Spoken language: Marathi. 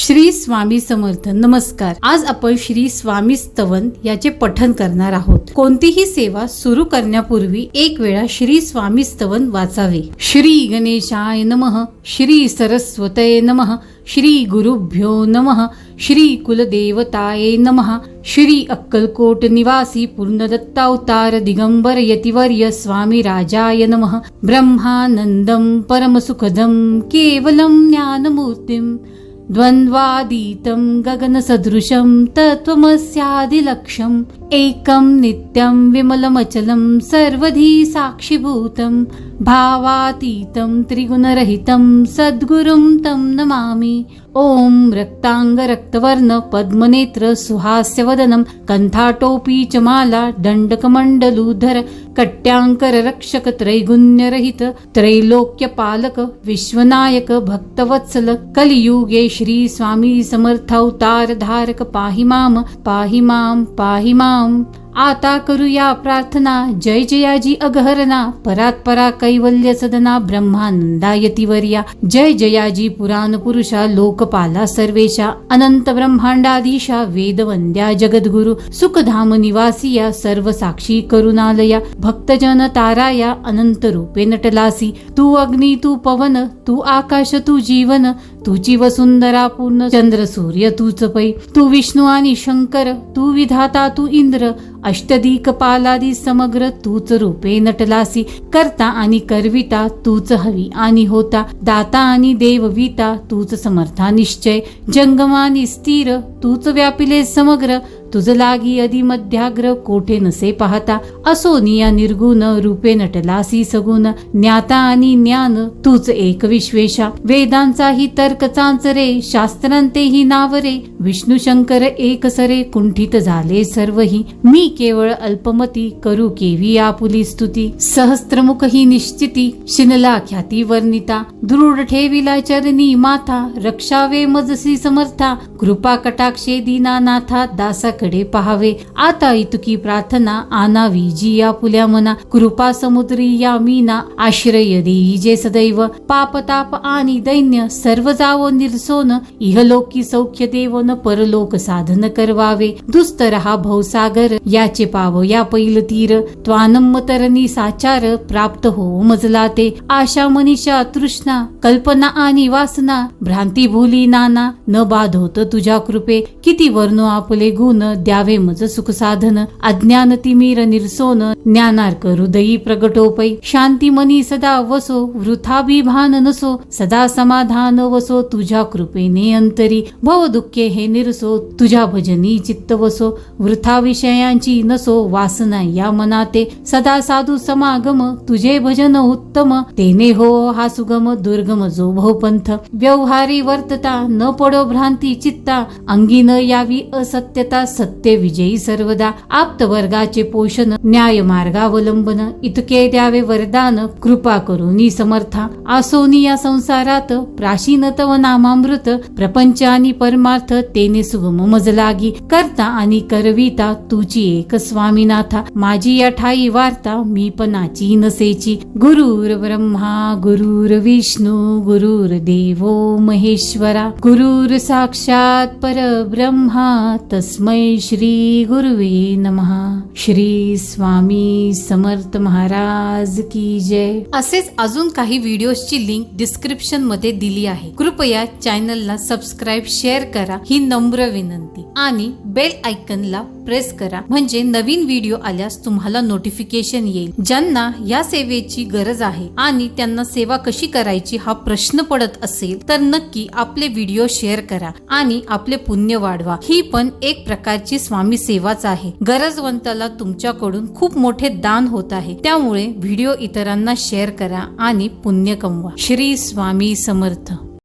श्री स्वामी समर्थ नमस्कार. आज आपण श्री स्वामी स्तवन याचे पठन करणार आहोत. कोणतीही सेवा सुरू करण्यापूर्वी एक वेळा श्री स्वामी स्तवन वाचावे. श्री गणेशाय नमः श्री सरस्वतय नमः श्री गुरुभ्यो नमः श्री कुलदेवताये नमः श्री अक्कलकोट निवासी पूर्णदत्तावतार दिगंबर यतिवर्य स्वामी राजाय नमः ब्रह्मानंदम परमसुखदं केवलं ज्ञानमूर्तिम् द्वन्द्वादीतं गगनसदृशं तत्त्वमस्यादिलक्ष्यम्। एकं नित्यं विमलमचलं सर्वधी साक्षिभूतं भावातीतं त्रिगुणरहितं सद्गुरुं तं नमामि। ॐ रक्ताङ्गरक्तवर्ण पद्मनेत्र सुहास्यवदनं कण्ठाटोपी च माला दण्डकमण्डलूधर कट्याङ्कर रक्षक त्रैगुण्यरहित त्रैलोक्यपालक विश्वनायक भक्तवत्सल कलियुगे श्री स्वामी समर्थावतार धारक पाहि माम पाहि माम। पाहि माम आता करूया प्रार्थना. जय जयाजी अगहरना. परात परा कैवल्य सदना. ब्रह्मानंदा यतिवर्या जय जयाजी पुराण पुरुषा लोकपाला सर्वेशा. अनंत ब्रह्मांडाधीशा वेदवंद्या जगद्गुरु. सुखधाम निवासिया सर्व साक्षी करुणालया. भक्तजन ताराया अनंत रूपे नटलासी. तू अग्नी तू पवन तू आकाश तू जीवन. तुची वसुंधरा पूर्ण चंद्र सूर्य तूच पै तू विष्णू आणि शंकर. तू विधाता तू इंद्र. अष्टदिक पालादी समग्र तूच रूपे नटलासी. करता आणि करविता तूच हवी आणि होता. दाता आणि देवविता तूच समर्था निश्चय. जंगमानी स्थिर तूच व्यापिले समग्र. तुझ लागी अधिमध्याग्र कोठे नसे पाहता? असोनिया निर्गुण रूपे नटलासी सगुण. ज्ञाता आणि ज्ञान तूच एक विश्वेशा. वेदांचाही तर्क चांचरे शास्त्रांतेही नावरे. विष्णू शंकर एक सरे कुंठित झाले सर्वही. मी केवळ अल्पमती करू केवी आपुली स्तुती. सहस्त्रमुख ही निश्चिती शिनला ख्याती वर्णिता. दृढ ठेविला चरणी माथा रक्षावे मजसी समर्था. कृपा कटाक्षे दीनानाथा दासाकडे पाहावे. आता इतकी प्रार्थना आनावी जी या पुल्या मना कृपा समुद्री या मीना आश्रय देई जे सदैव. पापताप आणि दैन्य सर्व जावो निर्सोन इहलोकी सौख्य देवन परलोक साधन करवावे. दुस्तर हा भवसागर याचे पाव या पैल तीर. त्वानमतरणी साचार प्राप्त हो मजला ते आशा मनीषा तृष्णा कल्पना आणि वासना. भ्रांती भूली नाना न बाधोत तुझ्या कृपे. किती वर्णो आपले गुण द्यावे मज सुख साधन अज्ञान तिमीर निरसोन ज्ञानार्क हृदयी प्रगटोपै शांती मनी सदा वसो वृथाभिभान नसो सदा समाधान वसो तुझ्या कृपेने अंतरी भव दुःखे हे निरसो तुझ्या भजनी चित्त वसो वृथा विषयांची नसो वासना या मनाते सदा साधू समागम तुझे भजन उत्तम तेने हो हा सुगम दुर्गम जो भवपंथ व्यवहारी वर्तता न पडो भ्रांती चित्ता अंगी न यावी असत्यता सत्य विजयी सर्वदा आप्त वर्गाचे पोषण न्याय मार्गावलंबन इतके द्यावे वरदान कृपा करुनी समर्था. आसोनी या संसारात प्राचीन तव नामामृत प्रपंच आणि परमार्थ तेने सुगम मज लागी करता आणि करविता तुझी एक स्वामीनाथा. माझी या ठाई वार्ता मी पणाची नसेची. गुरुर ब्रह्मा गुरुर विष्णू गुरुर देवो महेश्वरा. गुरुर साक्षात परब्रह्मा तस्मै श्री गुरुवे नमः। श्री स्वामी समर्थ महाराज की जय। असेच अजून काही व्हिडिओची लिंक डिस्क्रिप्शनमध्ये दिली आहे. कृपया चॅनलला सबस्क्राईब शेअर करा ही नम्र विनंती. आणि बेल आयकनला प्रेस करा. म्हणजे नवीन व्हिडिओ आल्यास तुम्हाला नोटिफिकेशन येईल. ज्यांना या सेवेची गरज आहे आणि त्यांना सेवा कशी करायची हा प्रश्न पडत असेल तर नक्की आपले व्हिडिओ शेअर करा आणि आपले पुण्य वाढवा. ही पण एक प्रकार प्रकारची स्वामी सेवाच आहे. गरजवंताला तुमच्याकडून खूप मोठे दान होत आहे. त्यामुळे व्हिडिओ इतरांना शेअर करा आणि पुण्य कमवा. श्री स्वामी समर्थ.